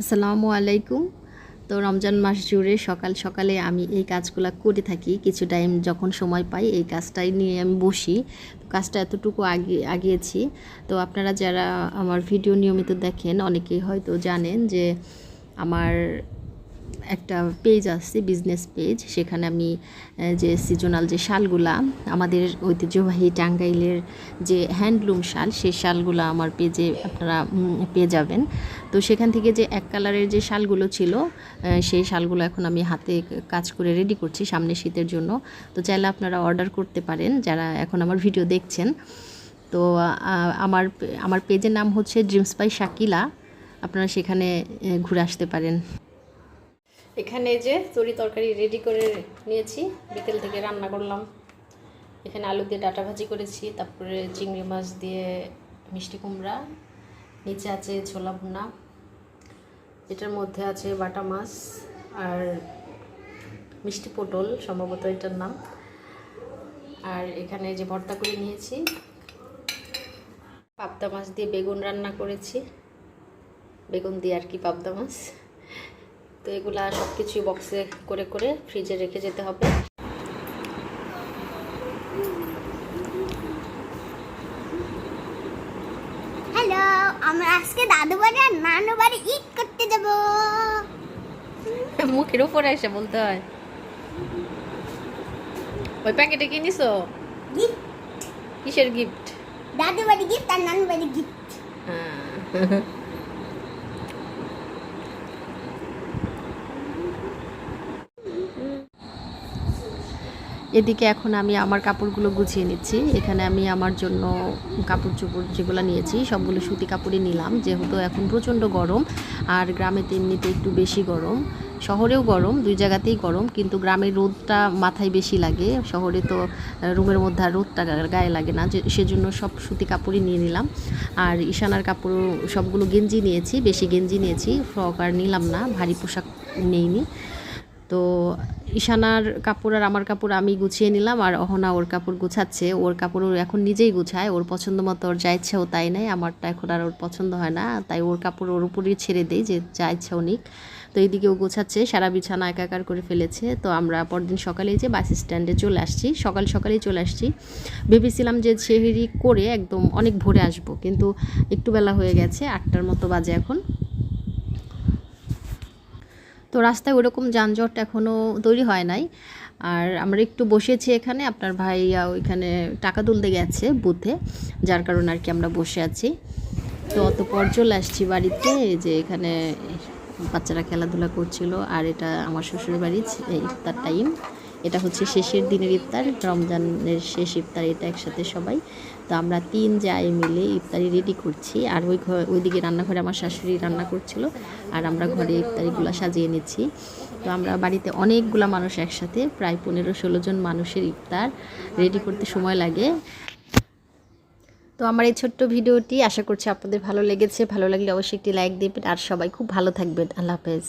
আসসালামু আলাইকুম। তো রমজান মাস জুড়ে সকাল সকালে আমি এই কাজগুলো করে থাকি। কিছু টাইম যখন সময় পাই, এই কাজটাই নিয়ে আমি বসি। কাজটা এতটুকু আগে, আগিয়েছি। তো আপনারা যারা আমার ভিডিও নিয়মিত দেখেন, অনেকেই হয়তো জানেন যে আমার একটা পেজ আছে বিজনেস পেজ সেখানে আমি যে সিজনাল যে শালগুলা, আমাদের ঐতিহ্যবাহী টাঙ্গাইলের যে হ্যান্ডলুম শাল, সেই শালগুলো আমার পেজে আপনারা পেয়ে যাবেন। তো সেখান থেকে যে এক কালারের যে শালগুলো ছিল সেই শালগুলো এখন আমি হাতে কাজ করে রেডি করছি সামনে শীতের জন্য। তো চাইলে আপনারা অর্ডার করতে পারেন, যারা এখন আমার ভিডিও দেখছেন। তো আমার আমার পেজের নাম হচ্ছে ড্রিমস বাই শাকিলা আপনারা সেখানে ঘুরে আসতে পারেন। এখানে যে তরি তরকারি রেডি করে নিয়েছি, বিকেল থেকে রান্না করলাম। এখানে আলু দিয়ে ডাটা ভাজি করেছি, তারপরে চিংড়ি মাছ দিয়ে মিষ্টি কুমড়া, নিচে আছে ছোলা ভুনা, এটার মধ্যে আছে বাটা মাছ আর মিষ্টি পটল, সম্ভবত এটার নাম। আর এখানে যে ভর্তা করে নিয়েছি, পাবদা মাছ দিয়ে বেগুন রান্না করেছি। বেগুন দিয়ে আর কি পাবদা মাছ। তো এগুলা সব কিছুই বক্সে করে করে ফ্রিজে রেখে যেতে হবে। হ্যালো আমরা আজকে দাদু বাড়ি আর নানু বাড়ি ঈদ করতে যাব। মুখের উপরে এসে বলতে হয়। ওই প্যাকেটে কি নিছো? গিফট কিসের গিফট দাদু বাড়ি গিফট আর নানু বাড়ি গিফট এদিকে এখন আমি আমার কাপড়গুলো গুছিয়ে নিচ্ছি। এখানে আমি আমার জন্য কাপড় চোপড় যেগুলো নিয়েছি, সবগুলো সুতি কাপড়ই নিলাম। যেহেতু এখন প্রচণ্ড গরম, আর গ্রামে তেমনিতে একটু বেশি গরম। শহরেও গরম, দুই জায়গাতেই গরম, কিন্তু গ্রামের রোদটা মাথায় বেশি লাগে। শহরে তো রুমের মধ্যে আর রোদটা গায়ে লাগে না সেজন্য সব সুতি কাপড়ই নিয়ে নিলাম। আর ইশানার কাপড় সবগুলো গেঞ্জি নিয়েছি, বেশি গেঞ্জি নিয়েছি, ফ্রক আর নিলাম না, ভারী পোশাক নেইনি। তো ঈশানার কাপড় আর আমার কাপড় আমি গুছিয়ে নিলাম আর অহনা ওর কাপড় গুছাচ্ছে। ওর কাপড় এখন নিজেই গুছায়। ওর পছন্দ মতো ওর যা ইচ্ছা ও তাই নেয়। আমারটা এখন আর ওর পছন্দ হয় না। তাই ওর কাপড় ওর উপরই ছেড়ে দেই যে যা ইচ্ছা ও নিক। তো এইদিকে ও গোছাচ্ছে। সারা বিছানা একাকার করে ফেলেছে। তো আমরা পরদিন সকালেই যে বাস স্ট্যান্ডে চলে আসছি। সকাল সকালেই চলে আসছি। ভেবেছিলাম যে সেহেরি করে একদম অনেক ভোরে আসব। কিন্তু একটু বেলা হয়ে গেছে। আটটার মতো বাজে এখন। তো রাস্তায় ওরকম যানজট এখনও তৈরি হয় নাই। আর আমরা একটু বসেছি এখানে, আপনার ভাইয়া ওইখানে টাকা তুলতে গেছে বুথে, যার কারণে আর কি আমরা বসে আছি। তো অতপর চলে আসছি বাড়িতে যে এখানে বাচ্চারা খেলাধুলা করছিল, আর এটা আমার শ্বশুর বাড়ি ইফতার টাইম। এটা হচ্ছে শেষের দিনের ইফতার, রমজানের শেষ ইফতার, এটা একসাথে সবাই। তো আমরা তিন যাই মিলে ইফতারি রেডি করছি। আর ওই ঘর ওইদিকে রান্নাঘরে আমার শাশুড়ি রান্না করছিল, আর আমরা ঘরে ইফতারিগুলো সাজিয়ে নিচ্ছি। তো আমরা বাড়িতে অনেকগুলা মানুষ একসাথে, প্রায় পনেরো ষোলো জন মানুষের ইফতার রেডি করতে সময় লাগে। তো আমার এই ছোট্ট ভিডিওটি, আশা করছি আপনাদের ভালো লেগেছে। ভালো লাগলে অবশ্যই একটি লাইক দেবেন, আর সবাই খুব ভালো থাকবেন। আল্লাহ হাফেজ।